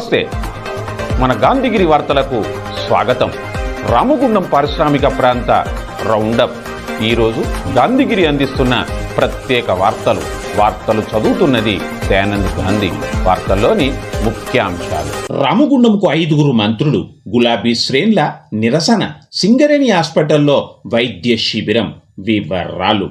నమస్తే. మన గాంధీగిరి వార్తలకు స్వాగతం. రామగుండం పారిశ్రామిక ప్రాంత రౌండప్. ఈరోజు గాంధీగిరి అందిస్తున్న ప్రత్యేక వార్తలు. వార్తలు చదువుతున్నది దయానంద్ గాంధీ. వార్తల్లోని ముఖ్యాంశాలు. రామగుండంకు ఐదుగురు మంత్రులు గులాబీ శ్రేణుల నిరసన సింగరేణి హాస్పిటల్లో వైద్య శిబిరం వివరాలు.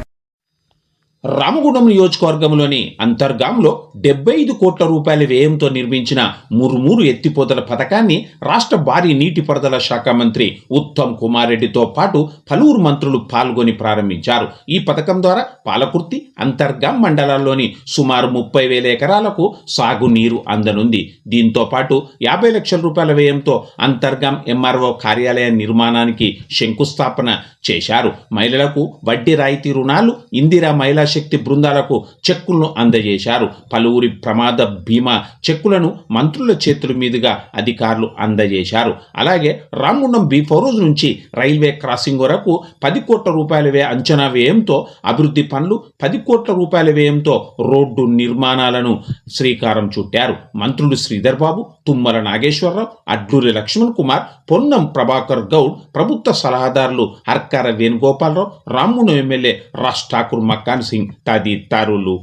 Ramagundam నియోజకవర్గంలోని అంతర్గాంలో డెబ్బై ఐదు కోట్ల రూపాయల వ్యయంతో నిర్మించిన మురుమూరు ఎత్తిపోతల పథకాన్ని రాష్ట్ర భారీ నీటిపారుదల శాఖ మంత్రి ఉత్తమ్ కుమార్ రెడ్డితో పాటు పలువురు మంత్రులు పాల్గొని ప్రారంభించారు. ఈ పథకం ద్వారా పాలకుర్తి అంతర్గాం మండలాల్లోని సుమారు ముప్పై వేల ఎకరాలకు సాగునీరు అందనుంది. దీంతో పాటు యాభై లక్షల రూపాయల వ్యయంతో అంతర్గాం ఎంఆర్ఓ కార్యాలయ నిర్మాణానికి శంకుస్థాపన చేశారు. మహిళలకు వడ్డీ రాయితీ రుణాలు ఇందిరా మహిళా శక్తి బృందాలకు చెక్కులను అందజేశారు. పలువురి ప్రమాద బీమా చెక్కులను మంత్రుల చేతుల మీదుగా అధికారులు అందజేశారు. అలాగే రామగుండం బి ఫరోజ్ నుంచి రైల్వే క్రాసింగ్ వరకు పది కోట్ల రూపాయల వ్యయ అంచనా వ్యయంతో అభివృద్ధి పనులు పది కోట్ల రూపాయల వ్యయంతో రోడ్డు నిర్మాణాలను శ్రీకారం చుట్టారు. మంత్రులు శ్రీధర్ బాబు తుమ్మల నాగేశ్వరరావు అడ్లూరి లక్ష్మణ్ కుమార్ పొన్నం ప్రభాకర్ గౌడ్ ప్రభుత్వ సలహాదారులు హర్కార వేణుగోపాలరావు రామ్మును ఎమ్మెల్యే రాజ్ ఠాకూర్ మక్కాన్ సింగ్ తదితరులు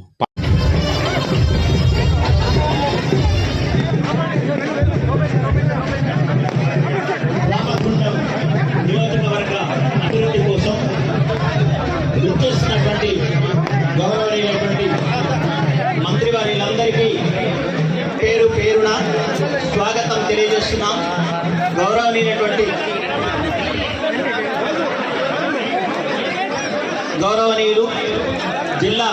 కోసం మంత్రి వారిలందరికీ పేరు పేరున స్వాగతం తెలియజేస్తున్నాం. గౌరవనీయులైనటువంటి గౌరవనీయులు జిల్లా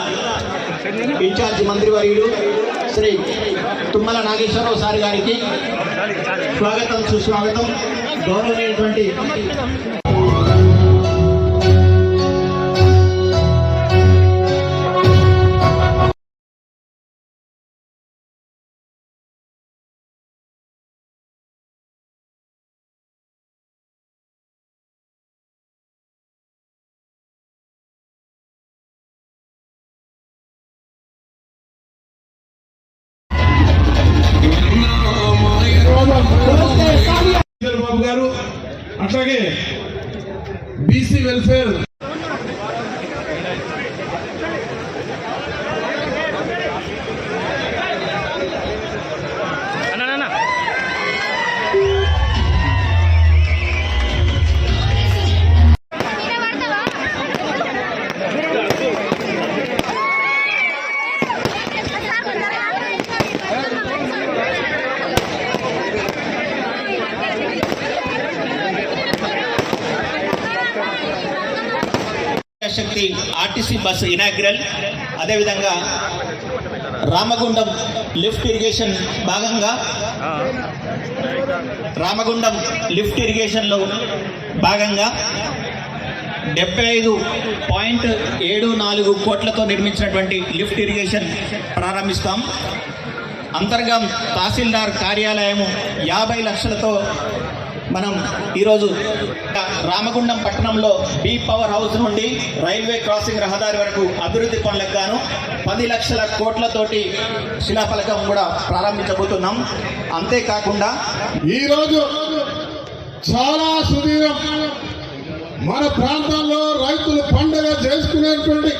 ఇన్ఛార్జి మంత్రివర్యులు శ్రీ తుమ్మల నాగేశ్వరరావు సార్ గారికి స్వాగతం సుస్వాగతం. గౌరవమైనటువంటి பிறகு ప్లస్ ఇనాగ్రల్ అదేవిధంగా రామగుండం లిఫ్ట్ ఇరిగేషన్ భాగంగా రామగుండం లిఫ్ట్ ఇరిగేషన్లో భాగంగా డెబ్బై ఐదు పాయింట్ ఏడు నాలుగు కోట్లతో నిర్మించినటువంటి లిఫ్ట్ ఇరిగేషన్ ప్రారంభిస్తాం. అంతర్గం తహసీల్దార్ కార్యాలయము యాభై లక్షలతో మనం ఈరోజు రామగుండం పట్టణంలో బీ పవర్ హౌస్ నుండి రైల్వే క్రాసింగ్ రహదారి వరకు అభివృద్ధి పనులకు గాను పది లక్షల కోట్లతోటి శిలాఫలకం కూడా ప్రారంభించబోతున్నాం. అంతేకాకుండా ఈరోజు చాలా సుదీరం మన ప్రాంతాల్లో రైతులు పండుగ చేసుకునేటువంటి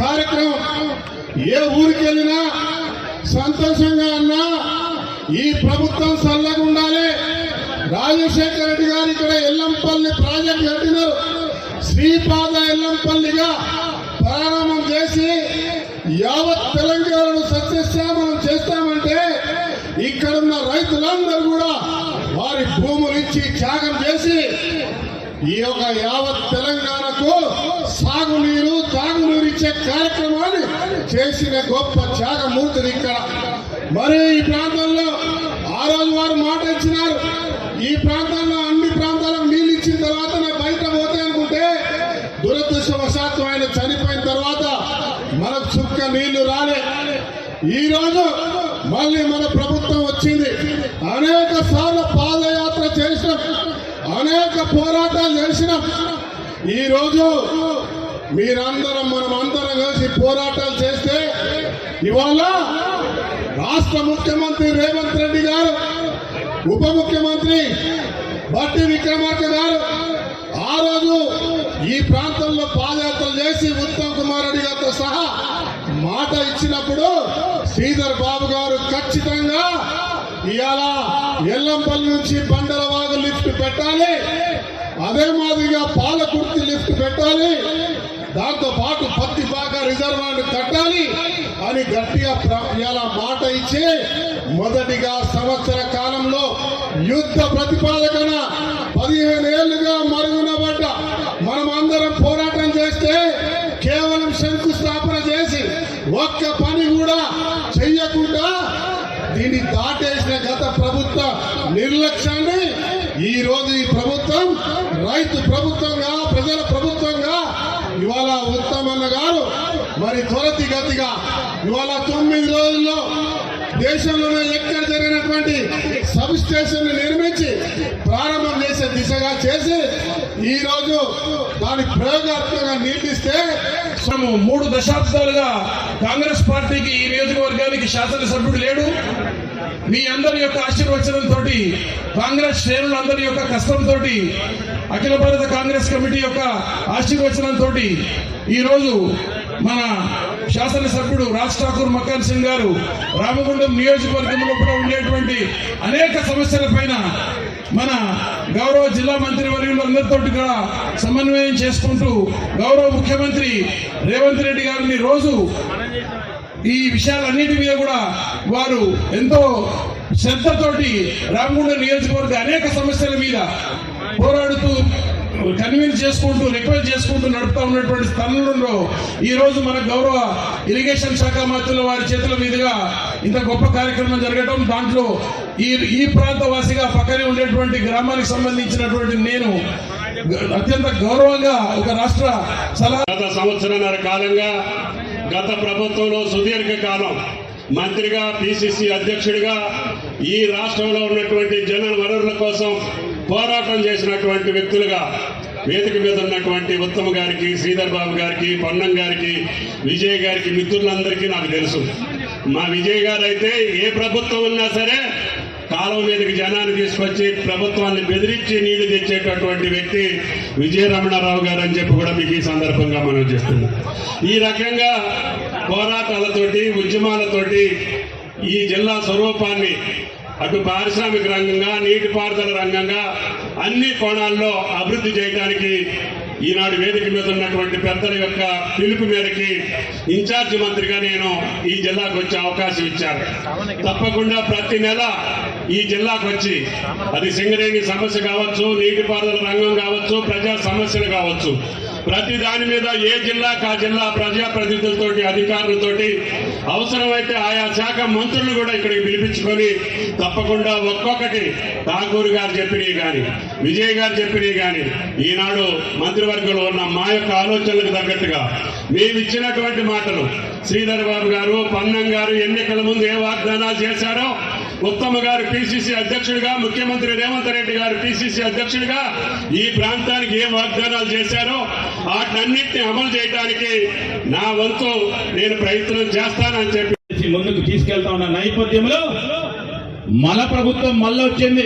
కార్యక్రమం. ఏ ఊరికి వెళ్ళినా సంతోషంగా అన్నా ఈ ప్రభుత్వం చల్లగా ఉండాలి రాజశేఖర రెడ్డి గారు ఇక్కడ ఎల్లంపల్లి ప్రాజెక్ట్ కట్టినారు. శ్రీపాద ఎల్లంపల్లిగా ప్రారంభం చేసి యావత్ తెలంగాణను సత్యశ్యామలం చేస్తామంటే ఇక్కడున్న రైతులందరూ కూడా వారి భూములు ఇచ్చి త్యాగం చేసి ఈ యొక్క యావత్ తెలంగాణకు సాగునీరు తాగునీరు ఇచ్చే కార్యక్రమాన్ని చేసిన గొప్ప త్యాగమూర్తిని ఇక్కడ. మరి ఈ ప్రాంతంలో ఆ రోజు వారు మాట ఇచ్చినారు. ఈ ప్రాంతాల్లో అన్ని ప్రాంతాలకు నీళ్ళు ఇచ్చిన తర్వాత బయట పోతే అనుకుంటే దురదృష్టవశాత్తు ఆయన చనిపోయిన తర్వాత మనకు చుక్క నీళ్ళు రాలే. ఈ రోజు మళ్ళీ మన ప్రభుత్వం వచ్చింది. అనేక సార్లు పాదయాత్ర చేసినాం. అనేక పోరాటాలు చేసినాం. ఈరోజు మీరందరం మనం అందరం కలిసి పోరాటాలు చేస్తే ఇవాళ రాష్ట్ర ముఖ్యమంత్రి రేవంత్ రెడ్డి గారు ఉప ముఖ్యమంత్రి బట్టి విక్రమార్క గారు ఆ రోజు ఈ ప్రాంతంలో పాదయాత్రలు చేసి ఉత్తమ్ కుమార్ రెడ్డి గారితో సహా మాట ఇచ్చినప్పుడు శ్రీధర్ బాబు గారు ఖచ్చితంగా ఇవాళ ఎల్లంపల్లి నుంచి బండలవాగు లిఫ్ట్ పెట్టాలి. అదే మాదిరిగా పాలకుర్తి లిఫ్ట్ పెట్టాలి. దాంతో పాటు పత్తి బాగా రిజర్వాయర్ కట్టాలి అని గట్టిగా ఇలా మాట ఇచ్చి మొదటిగా సంవత్సర కాలంలో యుద్ధ ప్రతిపాదకన పదిహేను ఏళ్ళుగా మరుగునబడ్డ మనం అందరం పోరాటం చేస్తే కేవలం శంకుస్థాపన చేసి ఒక్క పని కూడా చెయ్యకుండా దీన్ని దాటేసిన గత ప్రభుత్వ నిర్లక్ష్యాన్ని ఈ రోజు ఈ ప్రభుత్వం రైతు ప్రభుత్వంగా ప్రజల ప్రభుత్వంగా ఇవాళ ఉత్తమన్న గారు మరి త్వరతిగతిగా ఇవాళ తొమ్మిది రోజుల్లో దేశంలోనే ఎక్కడ జరిగినటువంటి సబ్ స్టేషన్ నిర్మించి ప్రారంభం చేసే దిశగా చేసి ఈ రోజు దాని ప్రయోగాత్మకంగా నిర్మిస్తే మూడు దశాబ్దాలుగా కాంగ్రెస్ పార్టీకి ఈ నియోజకవర్గానికి శాసనసభ్యుడు లేడు. మీ అందరి యొక్క ఆశీర్వచనంతో కాంగ్రెస్ శ్రేణులందరి యొక్క కష్టంతో అఖిల భారత కాంగ్రెస్ కమిటీ యొక్క ఆశీర్వచనంతో ఈరోజు మన శాసనసభ్యుడు రాజ్ ఠాకూర్ మకాన్ సింగ్ గారు రామగుండం నియోజకవర్గంలో కూడా ఉండేటువంటి అనేక సమస్యలపైన మన గౌరవ జిల్లా మంత్రి వర్యులందరితో కూడా సమన్వయం చేసుకుంటూ గౌరవ ముఖ్యమంత్రి రేవంత్ రెడ్డి గారిని రోజు ఈ విషయాలన్నిటి మీద కూడా వారు ఎంతో శ్రద్ధతోటి రామగుండ నియోజకవర్గ అనేక సమస్యల మీద పోరాడుతూ కన్విన్స్ చేసుకుంటూ రిక్వెస్ట్ చేసుకుంటూ నడుపుతా ఉన్నటువంటి స్థలంలో ఈ రోజు మన గౌరవ ఇరిగేషన్ శాఖ మంత్రుల వారి చేతుల మీదుగా ఇంత గొప్ప కార్యక్రమం జరగడం దాంట్లో ఈ ఈ ప్రాంత వాసిగా పక్కనే ఉండేటువంటి గ్రామానికి సంబంధించినటువంటి నేను అత్యంత గౌరవంగా ఒక రాష్ట్ర సలహా గత కాలంగా గత ప్రభుత్వంలో సుదీర్ఘ కాలం మంత్రిగా పిసిసి అధ్యక్షుడిగా ఈ రాష్ట్రంలో ఉన్నటువంటి జన వనరుల కోసం పోరాటం చేసినటువంటి వ్యక్తులుగా వేదిక మీద ఉన్నటువంటి ఉత్తమ్ గారికి శ్రీధర్ బాబు గారికి పొన్నం గారికి విజయ్ గారికి మిత్రులందరికీ నాకు తెలుసు. మా విజయ్ గారు అయితే ఏ ప్రభుత్వం ఉన్నా సరే కాలం మీదకి జనాన్ని తీసుకొచ్చి ప్రభుత్వాన్ని బెదిరించి నీళ్ళు తెచ్చేటటువంటి వ్యక్తి విజయరమణారావు గారు అని చెప్పి కూడా మీకు ఈ సందర్భంగా మనం చేస్తున్నాం ఈ రకంగా పోరాటాలతోటి ఉద్యమాలతోటి ఈ జిల్లా స్వరూపాన్ని అటు పారిశ్రామిక రంగంగా నీటిపారుదల రంగంగా అన్ని కోణాల్లో అభివృద్ధి చేయడానికి ఈనాడు వేదిక మీద ఉన్నటువంటి పెద్దల యొక్క పిలుపు మేరకి ఇన్ఛార్జి మంత్రిగా నేను ఈ జిల్లాకు వచ్చే అవకాశం ఇచ్చాను. తప్పకుండా ప్రతి నెల ఈ జిల్లాకు వచ్చి అది సింగరేణి సమస్య కావచ్చు నీటిపారుదల రంగం కావచ్చు ప్రజా సమస్యలు కావచ్చు ప్రతి దాని మీద ఏ జిల్లాకు ఆ జిల్లా ప్రజాప్రతినిధులతోటి అధికారులతోటి అవసరమైతే ఆయా శాఖ మంత్రులు కూడా ఇక్కడికి పిలిపించుకొని తప్పకుండా ఒక్కొక్కటి ఠాకూర్ గారు చెప్పినవి కానీ విజయ్ గారు చెప్పినవి కానీ ఈనాడు మంత్రివర్గంలో ఉన్న మా యొక్క ఆలోచనలకు తగ్గట్టుగా మేము ఇచ్చినటువంటి మాటలు. శ్రీధర్ బాబు గారు పన్నం గారు ఎన్నికల ముందు ఏ వాగ్దానాలు చేశారో ఉత్తమ్ గారు పిసిసి అధ్యక్షుడిగా ముఖ్యమంత్రి రేవంత్ రెడ్డి గారు పిసిసి అధ్యక్షుడిగా ఈ ప్రాంతానికి ఏం వాగ్దానాలు చేశారో వాటన్నిటిని అమలు చేయడానికి నా వంతు నేను ప్రయత్నం చేస్తానని చెప్పి ముందుకు తీసుకెళ్తా ఉన్న నేపథ్యంలో మన ప్రభుత్వం మళ్ళీ వచ్చింది.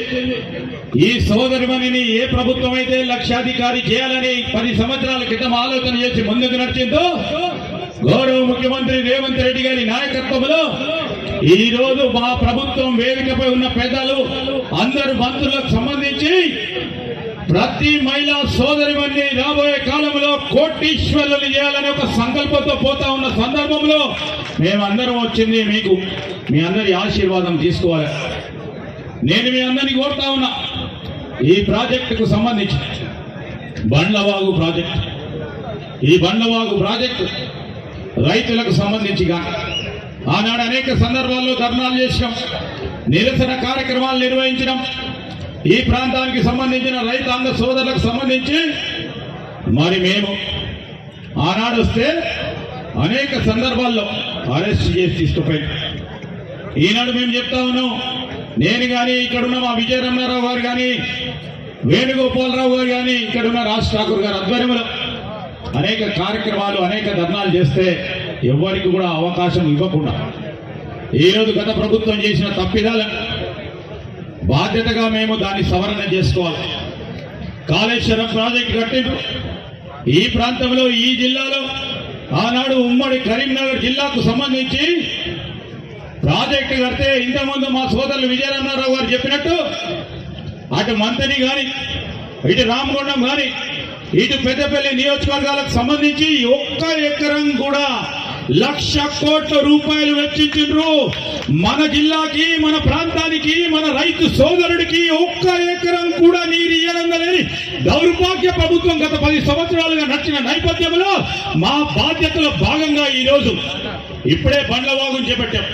ఈ సోదరిమణిని ఏ ప్రభుత్వం అయితే లక్షాధికారి చేయాలని పది సంవత్సరాల క్రితం ఆలోచన చేసి ముందుకు నడిచిందో గౌరవ ముఖ్యమంత్రి రేవంత్ రెడ్డి గారి నాయకత్వంలో ఈ రోజు మా ప్రభుత్వం వేదికపై ఉన్న పెద్దలు అందరు మంత్రులకు సంబంధించి ప్రతి మహిళా సోదరిమణి రాబోయే కాలంలో కోటీశ్వరులు చేయాలనే ఒక సంకల్పంతో పోతా ఉన్న సందర్భంలో మేమందరం వచ్చింది మీకు మీ అందరి ఆశీర్వాదం తీసుకోవాలి. నేను మీ అందరినీ కోరుతా ఉన్నా ఈ ప్రాజెక్టుకు సంబంధించి బండ్లవాగు ప్రాజెక్టు ఈ బండ్లవాగు ప్రాజెక్టు రైతులకు సంబంధించి కానీ ఆనాడు అనేక సందర్భాల్లో ధర్నాలు చేసినాం. నిరసన కార్యక్రమాలు నిర్వహించడం ఈ ప్రాంతానికి సంబంధించిన రైతాంగ సోదరులకు సంబంధించి మరి మేము ఆనాడు వస్తే అనేక సందర్భాల్లో అరెస్ట్ చేసి తీసుకుపోయి ఈనాడు మేము చెప్తా ఉన్నాం నేను కానీ ఇక్కడున్న మా విజయ రమణారావు గారు కానీ వేణుగోపాలరావు గారు కానీ ఇక్కడున్న రాజ్ ఠాకూర్ గారు ఆధ్వర్యంలో అనేక కార్యక్రమాలు అనేక ధర్నాలు చేస్తే ఎవ్వరికి కూడా అవకాశం ఇవ్వకుండా ఈరోజు గత ప్రభుత్వం చేసిన తప్పిదాలను బాధ్యతగా మేము దాన్ని సవరణ చేసుకోవాలి. కాళేశ్వరం ప్రాజెక్టు కట్టింపు ఈ ప్రాంతంలో ఈ జిల్లాలో ఆనాడు ఉమ్మడి కరీంనగర్ జిల్లాకు సంబంధించి ప్రాజెక్టు కడితే ఇంతకుముందు మా సోదరులు విజయరామారావు గారు చెప్పినట్టు అటు మంతని కానీ ఇటు రామగుండం కానీ ఇటు పెద్దపల్లి నియోజకవర్గాలకు సంబంధించి ఒక్క ఎకరం కూడా లక్ష కోట్ల రూపాయలు వెచ్చించు మన జిల్లాకి మన ప్రాంతానికి మన రైతు సోదరుడికి ఒక్క ఎకరం కూడా నీరు ఇయ్యడం దౌర్భాగ్య ప్రభుత్వం గత పది సంవత్సరాలుగా నడిచిన నేపథ్యంలో మా బాధ్యతలో భాగంగా ఈరోజు ఇప్పుడే బండ్ల వాగు చేపట్టాం.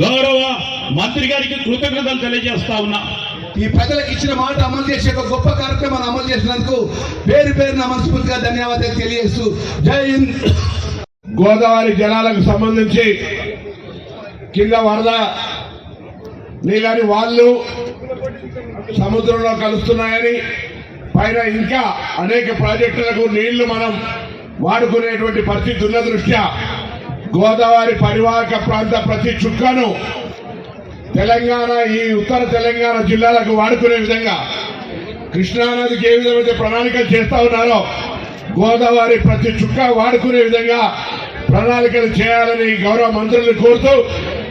గౌరవ మంత్రి గారికి కృతజ్ఞతలు తెలియజేస్తా ఉన్నా. ఈ ప్రజలకు ఇచ్చిన మాట అమలు చేసే ఒక గొప్ప కార్యక్రమాన్ని అమలు చేసినందుకు పేరు పేరున మనస్ఫూర్తిగా ధన్యవాదాలు తెలియజేస్తూ జై హింద్. గోదావరి జలాలకు సంబంధించి కింద వరద నీళ్ళని వాళ్ళు సముద్రంలో కలుస్తున్నాయని పైన ఇంకా అనేక ప్రాజెక్టులకు నీళ్ళు మనం వాడుకునేటువంటి పరిస్థితి ఉన్న దృష్ట్యా గోదావరి పరివాహక ప్రాంత ప్రతి చుక్కను తెలంగాణ ఈ ఉత్తర తెలంగాణ జిల్లాలకు వాడుకునే విధంగా కృష్ణానదికి ఏ విధమైతే ప్రణాళికలు చేస్తా ఉన్నారో గోదావరి ప్రతి చుక్క వాడుకునే విధంగా ప్రణాళికలు చేయాలని గౌరవ మంత్రులను కోరుతూ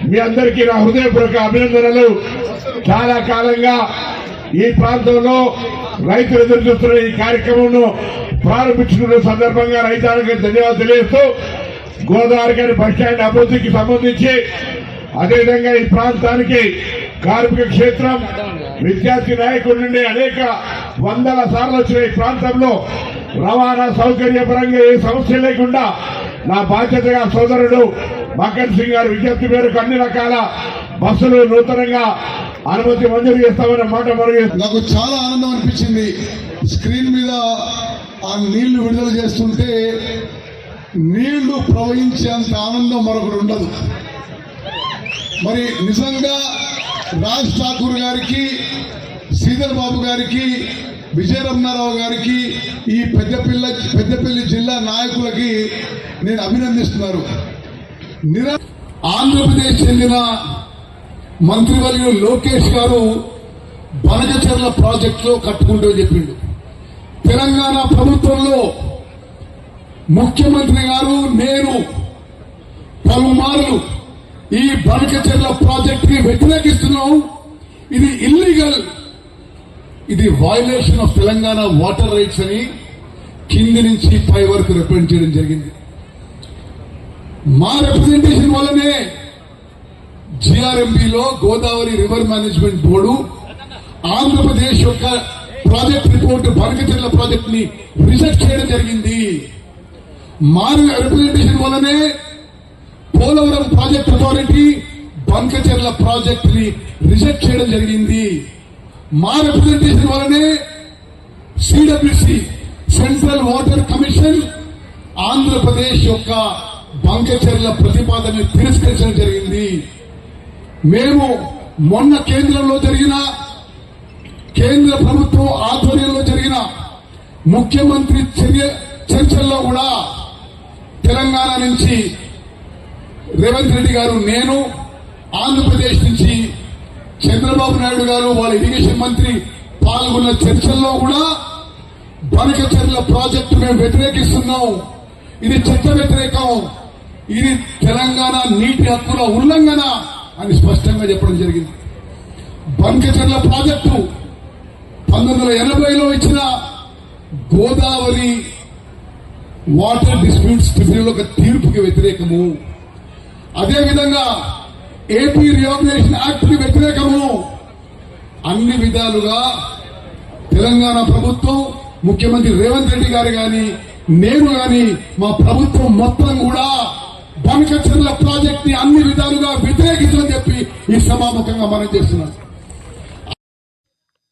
మీ అందరికీ నా హృదయపూర్వక అభినందనలు. చాలా కాలంగా ఈ ప్రాంతంలో రైతులు ఎదురు చూస్తున్న ఈ కార్యక్రమంను ప్రారంభించుకున్న సందర్భంగా రైతానికి ధన్యవాదాలు తెలియజేస్తూ గోదావరి గారి బస్టాండ్ అభివృద్ధికి సంబంధించి అదేవిధంగా ఈ ప్రాంతానికి కార్మిక క్షేత్రం విద్యార్థి నాయకుడి నుండి అనేక వందల సార్లు వచ్చిన ఈ ప్రాంతంలో రవాణా సౌకర్యపరంగా ఏ సమస్య లేకుండా నా బాధ్యతగా సోదరుడు మకన్ సింగ్ గారు విజ్ఞప్తి మేరకు అన్ని రకాల బస్సులు నూతనంగా అనుమతి మంజూరు చేస్తామన్న మాట మరుగు నాకు చాలా ఆనందం అనిపించింది. స్క్రీన్ మీద ఆ నీళ్ళు విడుదల చేస్తుంటే నీళ్ళు ప్రవహించేంత ఆనందం మరొకటి ఉండదు. మరి నిజంగా రాజ్ ఠాకూర్ గారికి శ్రీధర్ బాబు గారికి విజయరమణారావు గారికి ఈ పెద్దపిల్ల పెద్దపల్లి జిల్లా నాయకులకి నేను అభినందిస్తున్నారు. నిర ఆంధ్రప్రదేశ్ చెందిన మంత్రివర్యులు లోకేష్ గారు బనకచెర్ల ప్రాజెక్టులో కట్టుకుంటూ చెప్పిండు. తెలంగాణ ప్రభుత్వంలో ముఖ్యమంత్రి గారు నేను పలుమార్లు ఈ బనకచర్ల ప్రాజెక్ట్ని వ్యతిరేకిస్తున్నాం. ఇది ఇల్లీగల్ ఇది violation of Telangana water rights అని కింది నుంచి పై వరకు రిప్రజెంట్ చేయడం జరిగింది. మా రిప్రజెంటేషన్ వల్లనే జిఆర్ఎంబిలో Godavari river management board Andhra Pradesh యొక్క ప్రాజెక్ట్ రిపోర్ట్ బనకచెర్ల ప్రాజెక్ట్ని రిజెక్ట్ చేయడం జరిగింది. మా రిప్రజెంటేషన్ వల్లనే పోలవరం ప్రాజెక్ట్ అథారిటీ బంకచెర్ల ప్రాజెక్ట్ని రిజెక్ట్ చేయడం జరిగింది. మా రిప్రజెంటేషన్ వల్లనే CWC central water commission Andhra Pradesh యొక్క బంకచర్ల ప్రతిపాదనని తిరస్కరించడం జరిగింది. మేము మొన్న కేంద్రంలో జరిగిన కేంద్ర ప్రభుత్వం ఆధ్వర్యంలో జరిగిన ముఖ్యమంత్రి చర్య చర్చల్లో కూడా తెలంగాణ నుంచి రేవంత్ రెడ్డి గారు నేను ఆంధ్రప్రదేశ్ నుంచి చంద్రబాబు నాయుడు గారు వాళ్ళ ఇరిగేషన్ మంత్రి పాల్గొన్న చర్చల్లో కూడా బనకచర్ల ప్రాజెక్టు మేము వ్యతిరేకిస్తున్నాం. ఇది చట్ట వ్యతిరేకం. ఇది తెలంగాణ నీటి హక్కుల ఉల్లంఘన అని స్పష్టంగా చెప్పడం జరిగింది. బంకచర్ల ప్రాజెక్టు పంతొమ్మిది వందల ఎనభైలో ఇచ్చిన గోదావరి వాటర్ డిస్ప్యూట్స్ ట్రిబ్యునల్ ఒక తీర్పుకి వ్యతిరేకము. అదేవిధంగా ఏపీ రియాబిలేషన్ యాక్ట్కి వ్యతిరేకము. అన్ని విధాలుగా తెలంగాణ ప్రభుత్వం ముఖ్యమంత్రి రేవంత్ రెడ్డి గారు గాని నేను గాని మా ప్రభుత్వం మొత్తం కూడా బనకచర్ల ప్రాజెక్ట్ని అన్ని విధాలుగా వ్యతిరేకించని చెప్పి ఈ సభాముఖంగా మనం చేస్తున్నాం.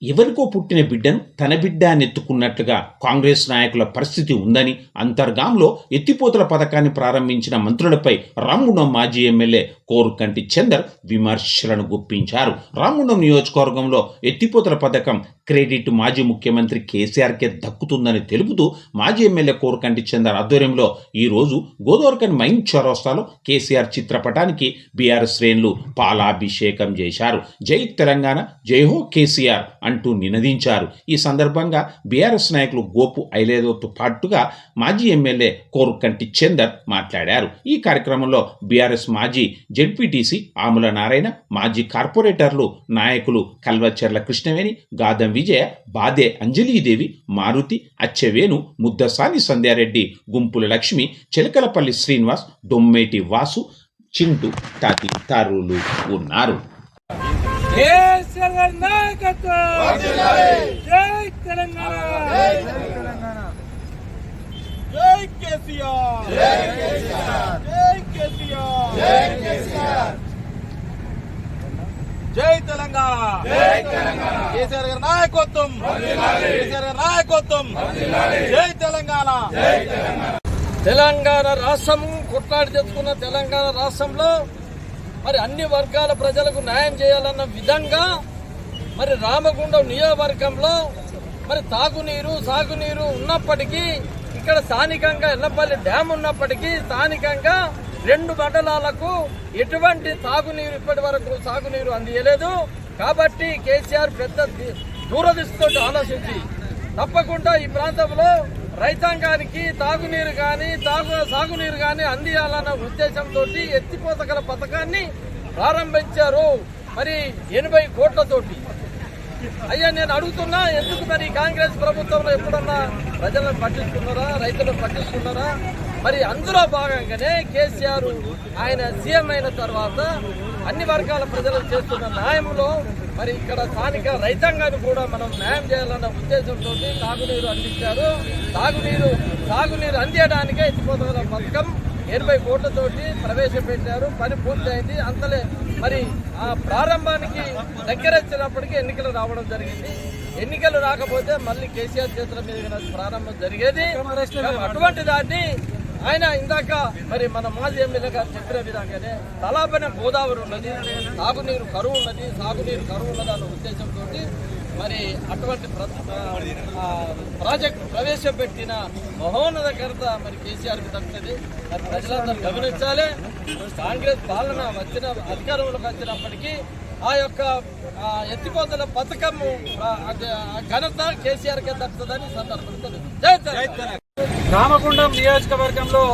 ఎవరికో పుట్టిన బిడ్డను తన బిడ్డ అని ఎత్తుకున్నట్లుగా కాంగ్రెస్ నాయకుల పరిస్థితి ఉందని అంతర్గాంలో ఎత్తిపోతల పథకాన్ని ప్రారంభించిన మంత్రులపై రామ్గుండం మాజీ ఎమ్మెల్యే కోరుకంటి చందర్ విమర్శలను గుప్పించారు. రామ్గుండం నియోజకవర్గంలో ఎత్తిపోతల పథకం క్రెడిట్ మాజీ ముఖ్యమంత్రి కేసీఆర్కే దక్కుతుందని తెలుపుతూ మాజీ ఎమ్మెల్యే కోరకంటి చందర్ ఆధ్వర్యంలో ఈ రోజు మైన్ చౌరస్తాలో కేసీఆర్ చిత్రపటానికి బీఆర్ శ్రేణులు పాలాభిషేకం చేశారు. జై తెలంగాణ జై హో కేసీఆర్ అంటూ నినదించారు. ఈ సందర్భంగా బీఆర్ఎస్ నాయకులు గోపు ఐలేదోతో పాటుగా మాజీ ఎమ్మెల్యే కోరుకంటి చందర్ మాట్లాడారు. ఈ కార్యక్రమంలో బీఆర్ఎస్ మాజీ జెడ్పీటీసీ ఆముల నారాయణ మాజీ కార్పొరేటర్లు నాయకులు కల్వచెర్ల కృష్ణవేణి గాదంవి విజయ బాదే అంజలీదేవి మారుతి అచ్చెవేణు ముద్దసాని సంధ్యారెడ్డి గుంపుల లక్ష్మి చిలకలపల్లి శ్రీనివాస్ దొమ్మేటి వాసు చింటూ తదితరులు ఉన్నారు. కేసీఆర్ నాయకత్వం! జై తెలంగాణ! జై కేసీఆర్! జై కేసీఆర్! జై కేసీఆర్! జై తెలంగాణ. కేసీఆర్ గారి నాయకత్వం. కేసీఆర్ గారి నాయకత్వం. జై తెలంగాణ. తెలంగాణ రాష్ట్రం కొట్లాడి తెచ్చుకున్న తెలంగాణ రాష్ట్రంలో మరి అన్ని వర్గాల ప్రజలకు న్యాయం చేయాలన్న విధంగా మరి రామగుండం నియోజకవర్గంలో మరి తాగునీరు సాగునీరు ఉన్నప్పటికీ ఇక్కడ స్థానికంగా ఎల్లపల్లి డ్యామ్ ఉన్నప్పటికీ స్థానికంగా రెండు మండలాలకు ఎటువంటి తాగునీరు ఇప్పటి వరకు సాగునీరు అందియలేదు. కాబట్టి కేసీఆర్ పెద్ద దూరదృష్టితో ఆలోచించి తప్పకుండా ఈ ప్రాంతంలో రైతాంగానికి తాగునీరు కానీ తాగు సాగునీరు కానీ అందియాలన్న ఉద్దేశంతో ఎత్తిపోతగల పథకాన్ని ప్రారంభించారు. మరి ఎనభై కోట్లతోటి అయ్యా నేను అడుగుతున్నా ఎందుకు మరి కాంగ్రెస్ ప్రభుత్వంలో ఎప్పుడన్నా ప్రజలను పట్టించుకున్నారా రైతులను పట్టించుకున్నారా? మరి అందులో భాగంగానే కేసీఆర్ ఆయన సీఎం అయిన తర్వాత అన్ని వర్గాల ప్రజలకు చేస్తున్న న్యాయంలో మరి ఇక్కడ స్థానిక రైతాంగాన్ని కూడా మనం న్యాయం చేయాలన్న ఉద్దేశంతో తాగునీరు అందించారు. తాగునీరు తాగునీరు అందించడానికే ఎత్తిపోతల పథకం ఎనభై కోట్లతోటి ప్రవేశపెట్టారు. పని పూర్తయింది. అంతలే మరి ఆ ప్రారంభానికి దగ్గర వచ్చినప్పటికీ ఎన్నికలు రావడం జరిగింది. ఎన్నికలు రాకపోతే మళ్ళీ కేసీఆర్ చేతుల మీద ప్రారంభం జరిగేది. అటువంటి దాన్ని ఆయన ఇందాక మరి మన మాజీ ఎమ్మెల్యే గారు చెప్పిన విధంగానే తలాపైన గోదావరి ఉన్నది తాగునీరు కరువు ఉన్నది సాగునీరు కరువు ఉన్నది అన్న ఉద్దేశంతో మరి అటువంటి ప్రాజెక్టు ప్రవేశపెట్టిన మహోన్నత ఘనత మరి కేసీఆర్కి దక్కుతుంది మరి ప్రజలందరూ గమనించాలి. కాంగ్రెస్ పాలన వచ్చిన అధికారంలోకి వచ్చినప్పటికీ ఆ యొక్క ఎత్తిపోతల పథకము ఘనత కేసీఆర్కి దక్కుతుందని సందర్భంగా. రామగుండం నియోజకవర్గంలో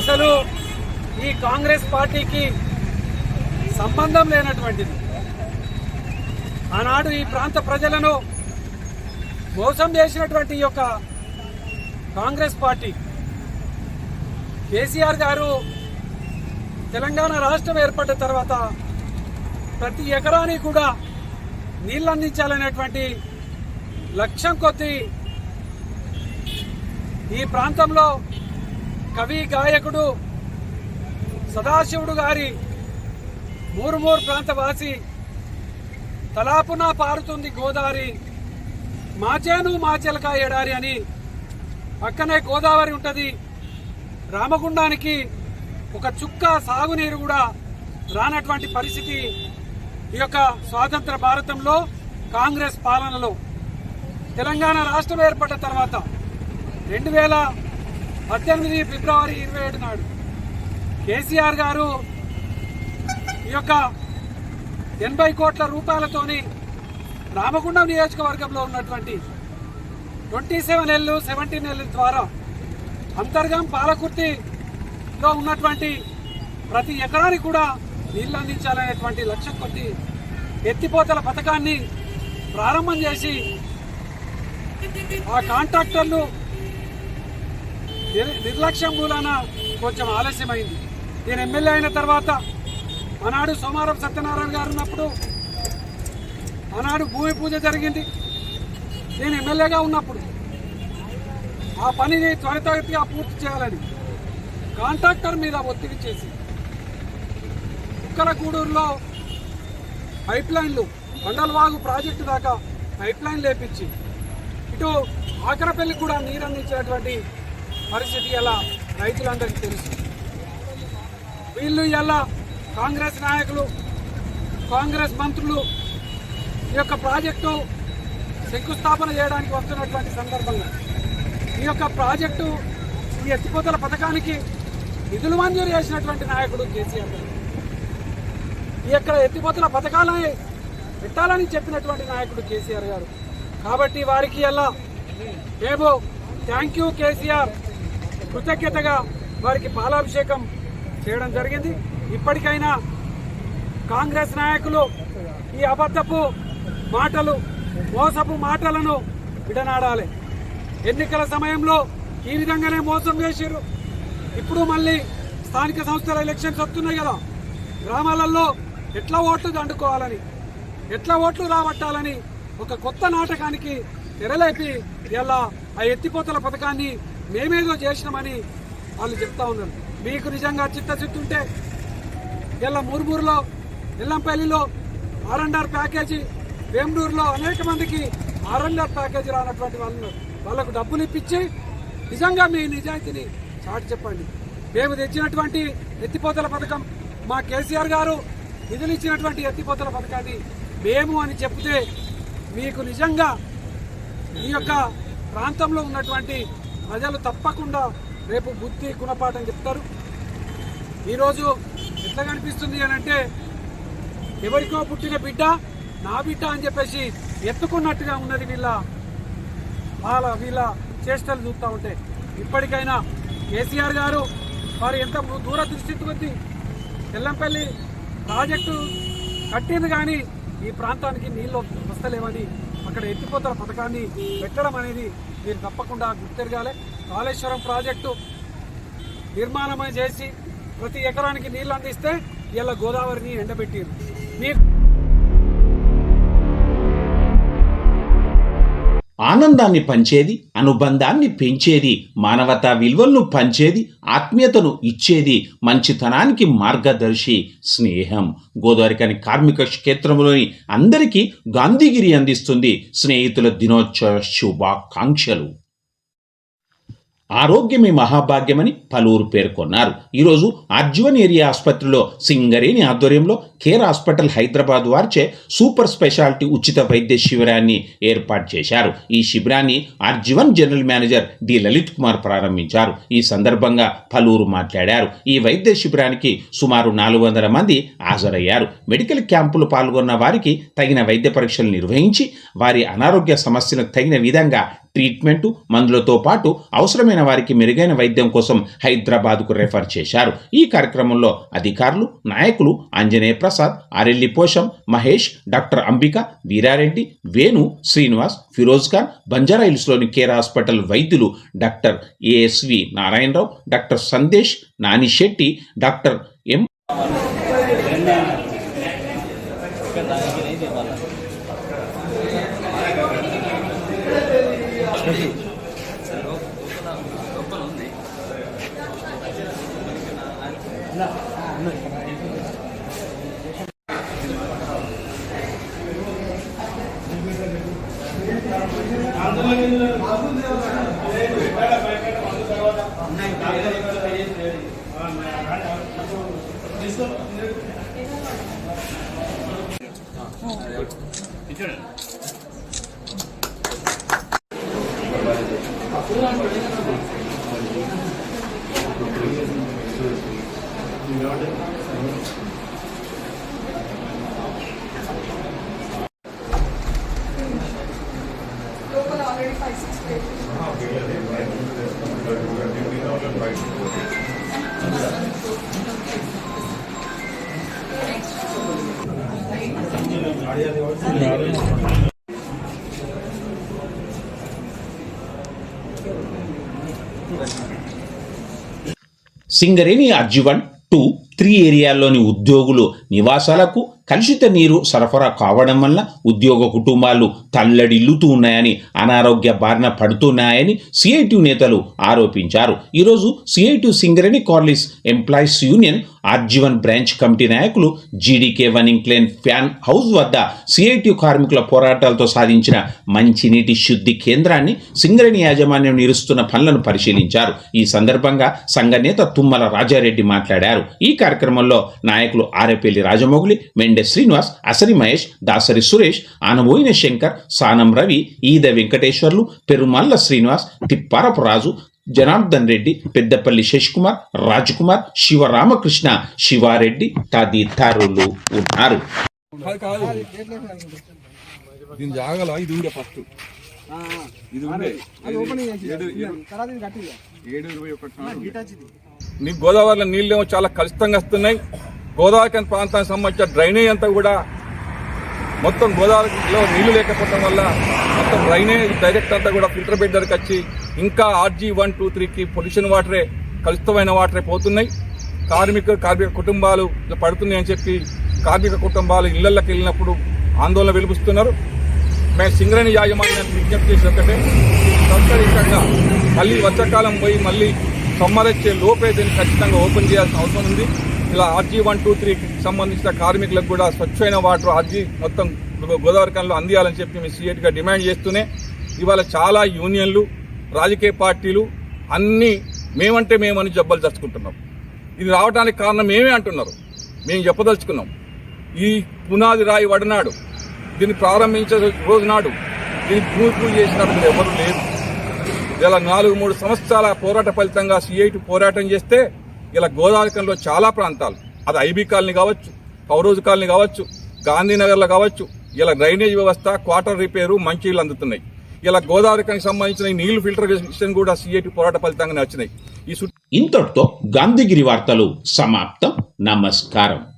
అసలు ఈ కాంగ్రెస్ పార్టీకి సంబంధం లేనటువంటిది. ఆనాడు ఈ ప్రాంత ప్రజలను మోసం చేసినటువంటి ఈ యొక్క కాంగ్రెస్ పార్టీ. కేసీఆర్ గారు తెలంగాణ రాష్ట్రం ఏర్పడిన తర్వాత ప్రతి ఎకరానికి కూడా నీళ్ళు అందించాలనేటువంటి లక్ష్యం కొద్దీ ఈ ప్రాంతంలో కవి గాయకుడు సదాశివుడు గారి మూరుమూరు ప్రాంతవాసి తలాపున పారుతుంది గోదావరి. మాచేను మాచెలక ఎడారి అని పక్కనే గోదావరి ఉంటుంది. రామగుండానికి ఒక చుక్క సాగునీరు కూడా రానటువంటి పరిస్థితి ఈ యొక్క స్వాతంత్ర భారతంలో కాంగ్రెస్ పాలనలో. తెలంగాణ రాష్ట్రం ఏర్పడ్డ తర్వాత రెండు వేల పద్దెనిమిది ఫిబ్రవరి ఇరవై ఏడు నాడు కేసీఆర్ గారు ఈ యొక్క ఎనభై కోట్ల రూపాయలతోని రామగుండం నియోజకవర్గంలో ఉన్నటువంటి twenty seven L seventeen L ద్వారా అంతర్గం పాలకుర్తిలో ఉన్నటువంటి ప్రతి ఎకరానికి కూడా నీళ్ళు అందించాలనేటువంటి లక్ష్యం కొద్ది ఎత్తిపోతల పథకాన్ని ప్రారంభం చేసి ఆ కాంట్రాక్టర్లు నిర్- నిర్లక్ష్యం మూలాన కొంచెం ఆలస్యమైంది. నేను ఎమ్మెల్యే అయిన తర్వాత ఆనాడు సోమారం సత్యనారాయణ గారు ఉన్నప్పుడు ఆనాడు భూమి పూజ జరిగింది. నేను ఎమ్మెల్యేగా ఉన్నప్పుడు ఆ పనిని త్వరితగతిగా పూర్తి చేయాలని కాంట్రాక్టర్ మీద ఒత్తిడి చేసి ఉక్కలగూడూరులో పైప్ లైన్లు కొండలవాగు ప్రాజెక్టు దాకా పైప్ లైన్ లేపించి ఇటు ఆకరపల్లి కూడా నీరు అందించినటువంటి పరిస్థితి ఎలా? రైతులందరికీ తెలుసు. వీళ్ళు ఎలా కాంగ్రెస్ నాయకులు కాంగ్రెస్ మంత్రులు ఈ యొక్క ప్రాజెక్టు శంకుస్థాపన చేయడానికి వస్తున్నటువంటి సందర్భంగా ఈ యొక్క ప్రాజెక్టు ఈ ఎత్తిపోతల పథకానికి నిధులు మంజూరు చేసినటువంటి నాయకుడు కేసీఆర్ గారు. ఈ యొక్క ఎత్తిపోతల పథకాలని పెట్టాలని చెప్పినటువంటి నాయకుడు కేసీఆర్ గారు. కాబట్టి వారికి ఎలా మేము థ్యాంక్ యూ కేసీఆర్. కృతజ్ఞతగా వారికి పాలాభిషేకం చేయడం జరిగింది. ఇప్పటికైనా కాంగ్రెస్ నాయకులు ఈ అబద్ధపు మాటలు మోసపు మాటలను విడనాడాలి. ఎన్నికల సమయంలో ఈ విధంగానే మోసం చేసిర్రు. ఇప్పుడు మళ్ళీ స్థానిక సంస్థల ఎలక్షన్స్ వస్తున్నాయి కదా. గ్రామాలలో ఎట్లా ఓట్లు దండుకోవాలని ఎట్లా ఓట్లు రాబట్టాలని ఒక కొత్త నాటకానికి తెరలేపి ఇలా ఆ ఎత్తిపోతల పథకాన్ని మేమేదో చేసినామని వాళ్ళు చెప్తా ఉన్నారు. మీకు నిజంగా చిత్తశుద్ధి ఉంటే ఇలా మురుగురులో ఇల్లంపల్లిలో ఆర్ఎండ్ఆర్ ప్యాకేజీ వేమూరులో అనేక మందికి ఆర్ఎండ్ఆర్ ప్యాకేజీ రానటువంటి వాళ్ళను వాళ్ళకు డబ్బులు ఇప్పించి నిజంగా మీ నిజాయితీని చాటి చెప్పండి. మేము తెచ్చినటువంటి ఎత్తిపోతల పథకం మా కేసీఆర్ గారు నిధులు ఇచ్చినటువంటి ఎత్తిపోతల పథకాన్ని మేము అని చెప్తే మీకు నిజంగా ఈ యొక్క ప్రాంతంలో ఉన్నటువంటి ప్రజలు తప్పకుండా రేపు బుద్ధి గుణపాఠం చెప్తారు. ఈరోజు ఎట్లా కనిపిస్తుంది అని అంటే ఎవరికో పుట్టిన బిడ్డ నా బిడ్డ అని చెప్పేసి ఎత్తుకున్నట్టుగా ఉన్నది వీళ్ళ వాళ్ళ వీళ్ళ చేష్టలు చూస్తూ ఉంటే. ఇప్పటికైనా కేసీఆర్ గారు వారు ఎంత దూరదృష్టి కొద్ది ఎల్లంపల్లి ప్రాజెక్టు కట్టింది కానీ ఈ ప్రాంతానికి నీళ్ళు వస్తలేవని అక్కడ ఎత్తిపోతల పథకాన్ని పెట్టడం అనేది మీరు తప్పకుండా గుర్తెరగాలి. కాళేశ్వరం ప్రాజెక్టు నిర్మాణమే చేసి ప్రతి ఎకరానికి నీళ్ళు అందిస్తే ఇలా గోదావరిని ఎండబెట్టారు. మీకు ఆనందాన్ని పంచేది అనుబంధాన్ని పెంచేది మానవతా విలువలను పంచేది ఆత్మీయతను ఇచ్చేది మంచితనానికి మార్గదర్శి స్నేహం. గోదావరికని కార్మిక క్షేత్రంలోని అందరికీ గాంధీగిరి అందిస్తుంది స్నేహితుల దినోత్సవ శుభాకాంక్షలు. ఆరోగ్యమే మహాభాగ్యమని పలువురు పేర్కొన్నారు. ఈరోజు అర్జువన్ ఏరియా ఆసుపత్రిలో సింగరేణి ఆధ్వర్యంలో కేర్ హాస్పిటల్ హైదరాబాద్ వారిచే సూపర్ స్పెషాలిటీ ఉచిత వైద్య శిబిరాన్ని ఏర్పాటు చేశారు. ఈ శిబిరాన్ని RG one general manager D. Lalith Kumar ప్రారంభించారు. ఈ సందర్భంగా పలువురు మాట్లాడారు. ఈ వైద్య శిబిరానికి సుమారు నాలుగు వందల మంది హాజరయ్యారు. మెడికల్ క్యాంపులు పాల్గొన్న వారికి తగిన వైద్య పరీక్షలు నిర్వహించి వారి అనారోగ్య సమస్యలకు తగిన విధంగా ట్రీట్మెంట్ మందులతో పాటు అవసరమైన వారికి మెరుగైన వైద్యం కోసం హైదరాబాద్కు రెఫర్ చేశారు. ఈ కార్యక్రమంలో అధికారులు నాయకులు ఆంజనేయ ప్రసాద్ ఆరెల్లి పోషం మహేష్ డాక్టర్ అంబిక వీరారెడ్డి వేణు శ్రీనివాస్ ఫిరోజ్ ఖాన్ బంజారా హిల్స్లోని కేర్ హాస్పిటల్ వైద్యులు doctor ASV Narayanarao doctor Sandesh Nani Shetty doctor M 但是 Singareni RG one two three ఏరియాల్లోని ఉద్యోగులు నివాసాలకు కలుషిత నీరు సరఫరా కావడం వల్ల ఉద్యోగ కుటుంబాలు తల్లడిల్లుతూ ఉన్నాయని అనారోగ్య బారిన పడుతున్నాయని సిఐటి నేతలు ఆరోపించారు. ఈరోజు CITU Singareni collieries employees union RG one branch committee నాయకులు GDK one incline fan house వద్ద సిఐటి కార్మికుల పోరాటాలతో సాధించిన మంచినీటి శుద్ధి కేంద్రాన్ని సింగరేణి యాజమాన్యం నిరుస్తున్న పనులను పరిశీలించారు. ఈ సందర్భంగా సంఘ నేత తుమ్మల రాజారెడ్డి మాట్లాడారు. ఈ కార్యక్రమంలో నాయకులు ఆరేపల్లి రాజమౌళి మెండె శ్రీనివాస్ అసరి మహేష్ దాసరి సురేష్ ఆనబోయిన శంకర్ సానం రవి ఈద వెంకటేశ్వర్లు పెరుమల్ల శ్రీనివాస్ తిప్పారపు రాజు జనార్దన్ రెడ్డి పెద్దపల్లి శశికుమార్ రాజ్కుమార్ శివరామకృష్ణ శివారెడ్డి తదితరులు ఉన్నారు. దీని జాగల ఇది ఉండే ఫస్ట్ ఇది ఉండే. ఏడు ఇరవై ఒకటి నీకు గోదావరిలో నీళ్ళేమో చాలా కలుషితంగా వస్తున్నాయి. గోదావరి ప్రాంతానికి సంబంధించిన డ్రైనేజ్ అంతా కూడా మొత్తం గోదావరిలో నీళ్ళు లేకపోవడం వల్ల మొత్తం డ్రైనేజ్ డైరెక్ట్ అంతా కూడా ఫిల్టర్ బెడ్ దగ్గరికి వచ్చి ఇంకా ఆర్జీ వన్ టూ త్రీకి పొల్యూషన్ వాటరే కలుషితమైన వాటరే పోతున్నాయి. కార్మిక కార్మిక కుటుంబాలు ఇలా పడుతున్నాయి అని చెప్పి కార్మిక కుటుంబాలు ఇళ్ళకి వెళ్ళినప్పుడు ఆందోళన వెలిపిస్తున్నారు. మేము సింగరేణి యాజమాన్యానికి విజ్ఞప్తి చేసిన ఒకటే సంస్కరించంగా మళ్ళీ వర్షాకాలం పోయి మళ్ళీ సమ్మర్ వచ్చే లోపే దీన్ని ఖచ్చితంగా ఓపెన్ చేయాల్సిన అవసరం ఉంది. ఇలా ఆర్జీ వన్ టూ త్రీకి సంబంధించిన కార్మికులకు కూడా స్వచ్ఛమైన వాటర్ ఆర్జీ మొత్తం గోదావరి కన్లో అందియాలని చెప్పి మేము సీఎట్గా డిమాండ్ చేస్తూనే ఇవాళ చాలా యూనియన్లు రాజకీయ పార్టీలు అన్నీ మేమంటే మేమని జబ్బలు చచ్చుకుంటున్నాం. ఇది రావడానికి కారణం మేమే అంటున్నారు. మేము చెప్పదలుచుకున్నాం. ఈ పునాది రాయి వడనాడు దీన్ని ప్రారంభించే రోజు నాడు దీన్ని భూమి పూజ చేసినప్పుడు ఎవరు లేరు. ఇలా నాలుగు మూడు సంవత్సరాల పోరాట ఫలితంగా సిఐటి పోరాటం చేస్తే ఇలా గోదావరికంలో చాలా ప్రాంతాలు. అది ఐబీ కాలనీ కావచ్చు పౌరోజు కాలనీ కావచ్చు గాంధీనగర్లో కావచ్చు ఇలా డ్రైనేజ్ వ్యవస్థ క్వార్టర్ రిపేరు మంచినీళ్ళు అందుతున్నాయి. ఇలా గోదావరికి సంబంధించిన ఈ నీళ్ళు ఫిల్టరేషన్ కూడా సిఐటి పోరాట ఫలితంగానే వచ్చినాయి. ఈ ఇంతటితో గాంధీగిరి వార్తలు సమాప్తం. నమస్కారం.